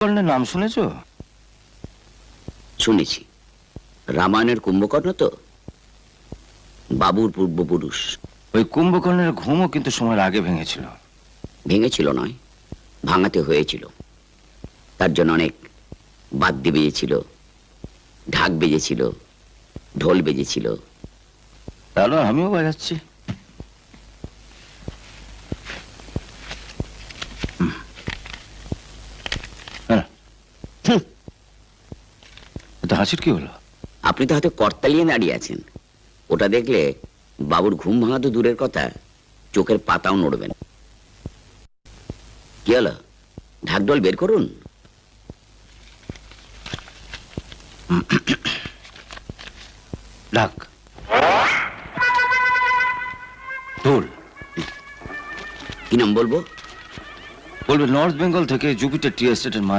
কুম্ভকর্ণের নাম শুনেছো? শুনেছি। রামায়ণের কুম্ভকর্ণ তো? বাবুর পূর্বপুরুষ। ওই কুম্ভকর্ণের ঘুমও কিন্তু সময়ের আগে ভেঙেছিল। ভেঙেছিল নয় ভাঙাতে হয়েছিল। তার জন্য অনেক বাদ্যি বেজেছিল ঢাক বেজেছিল ঢোল বেজেছিল। তাহলে আমিও বাজাচ্ছি। হাসির কি হলো? আপনি তো হাতে করতালিয়ে দাঁড়িয়ে আছেন। ওটা দেখলে বাবুর ঘুম ভাঙা তো দূরের কথা চোখের পাতাও নড়বে না। কি হলো? ঢাকঢোল বের করুন। ডাক ঢোল কি নাম বলব? বলবে নর্থ বেঙ্গল থেকে জুপিটার টি এস্টেটের মাল